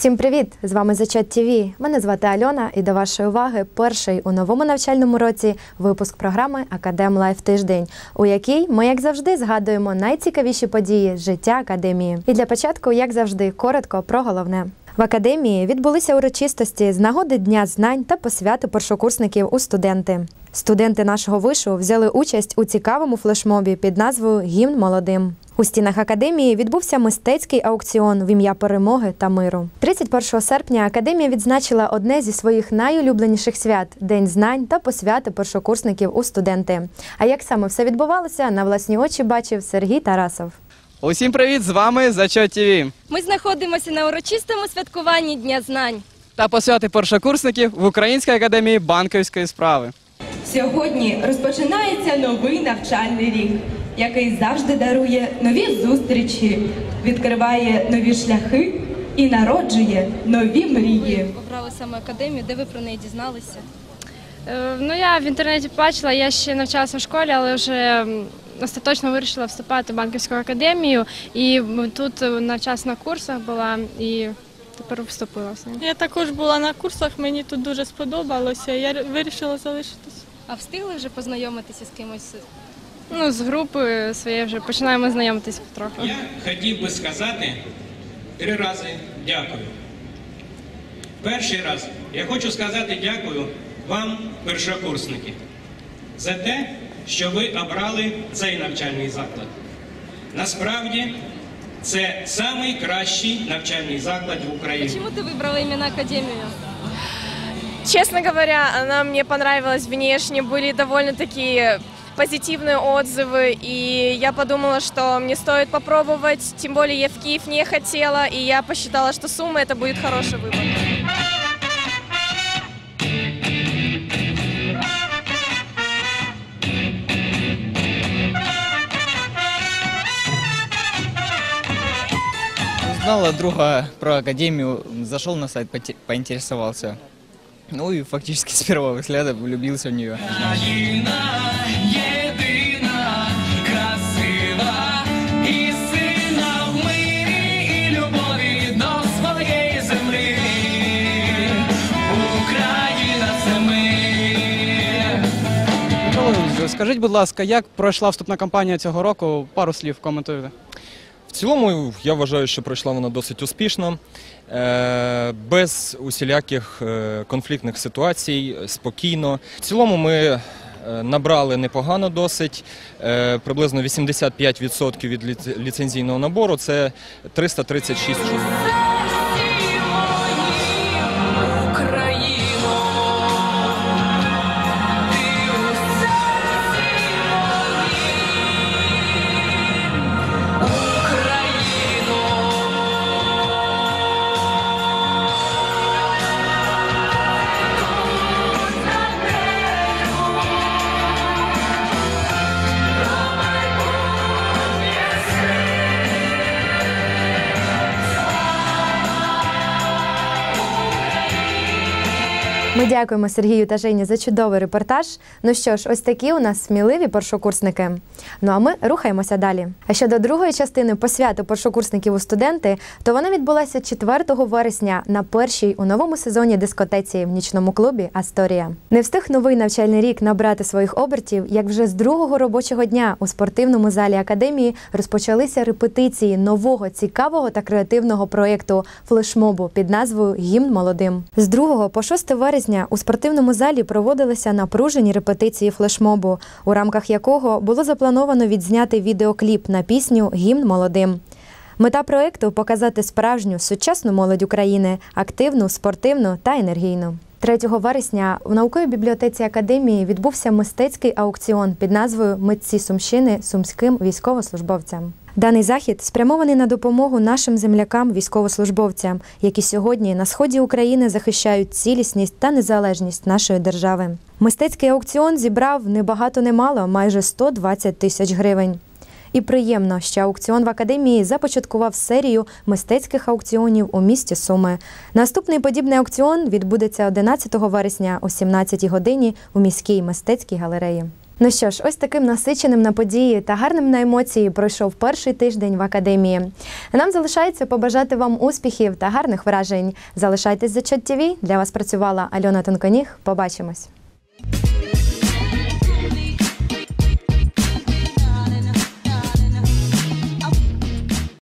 Всім привіт! З вами Зачет ТВ. Мене звати Альона, і до вашої уваги перший у новому навчальному році випуск програми Академ Лайф Тиждень, у якій ми, як завжди, згадуємо найцікавіші події життя академії. І для початку, як завжди, коротко про головне. В академії відбулися урочистості з нагоди Дня знань та посвяти першокурсників у студенти. Студенти нашого вишу взяли участь у цікавому флешмобі під назвою Гімн молодим. У стінах академії відбувся мистецький аукціон в ім'я перемоги та миру. 31 серпня академія відзначила одне зі своїх найулюбленіших свят день знань та посвяти першокурсників у студенти. А як саме все відбувалося, на власні очі бачив Сергій Тарасов. Усім привіт! З вами Зачет ТВ Ми знаходимося на урочистому святкуванні Дня знань. та посвяти першокурсників в Українській академії банківської справи. Сьогодні розпочинається новий навчальний рік, який завжди дарує нові зустрічі, відкриває нові шляхи і народжує нові мрії. Обрали саме академію, де ви про неї дізналися. Е, Ну, я в інтернеті бачила, я ще навчалася в школі, але вже остаточно вирішила вступати в банківську академію. І тут на час на курсах була і тепер вступила. в неї. Я також була на курсах, мені тут дуже сподобалося. Я вирішила залишитись. А встигли вже познайомитися з кимось? Ну, з групи своєї вже починаємо знайомитися потроху. Я хотів би сказати три рази дякую. Перший раз я хочу сказати дякую вам, першокурсники, за те, що ви обрали цей навчальний заклад. Насправді, це найкращий навчальний заклад в Україні. Чому ти вибрала іменно академію? Честно говоря, она мне понравилась внешне, были довольно-таки позитивные отзывы, и я подумала, что мне стоит попробовать, тем более я в Киев не хотела, и я посчитала, что сумма это будет хороший выбор. Узнал от друга про академию, зашел на сайт, поте- поинтересовался. Ну и фактически с первого взгляда влюбился в нее. Скажіть, будь ласка, як пройшла вступна кампанія цього року? Пару слів коментуйте. В цілому я вважаю, що пройшла вона досить успішно, е, без усіляких е, конфліктних ситуацій, спокійно. В цілому ми е, набрали непогано досить, приблизно 85% від ліц- ліцензійного набору, це 336 чоловік. Ми дякуємо Сергію та Жені за чудовий репортаж. Ну що ж, ось такі у нас сміливі першокурсники. Ну а ми рухаємося далі. А щодо другої частини посвяту першокурсників у студенти, то вона відбулася 4 вересня на першій у новому сезоні дискотеці в нічному клубі Асторія. Не встиг новий навчальний рік набрати своїх обертів, як вже з другого робочого дня у спортивному залі академії розпочалися репетиції нового цікавого та креативного проєкту флешмобу під назвою Гімн молодим. З 2 по 6 вересня у спортивному залі проводилися напружені репетиції флешмобу, у рамках якого було заплановано відзняти відеокліп на пісню Гімн молодим. Мета проекту показати справжню сучасну молодь України, активну, спортивну та енергійну. 3 вересня в науковій бібліотеці академії відбувся мистецький аукціон під назвою Митці Сумщини сумським військовослужбовцям. Даний захід спрямований на допомогу нашим землякам, військовослужбовцям, які сьогодні на сході України захищають цілісність та незалежність нашої держави. Мистецький аукціон зібрав не багато не мало, майже 120 тисяч гривень. І приємно, що аукціон в академії започаткував серію мистецьких аукціонів у місті Суми. Наступний подібний аукціон відбудеться 11 вересня о 17 годині у міській мистецькій галереї. Ну що ж, ось таким насиченим на події та гарним на емоції пройшов перший тиждень в академії. Нам залишається побажати вам успіхів та гарних вражень. Залишайтесь за Чот ТВ. Для вас працювала Альона Тонконіг. Побачимось.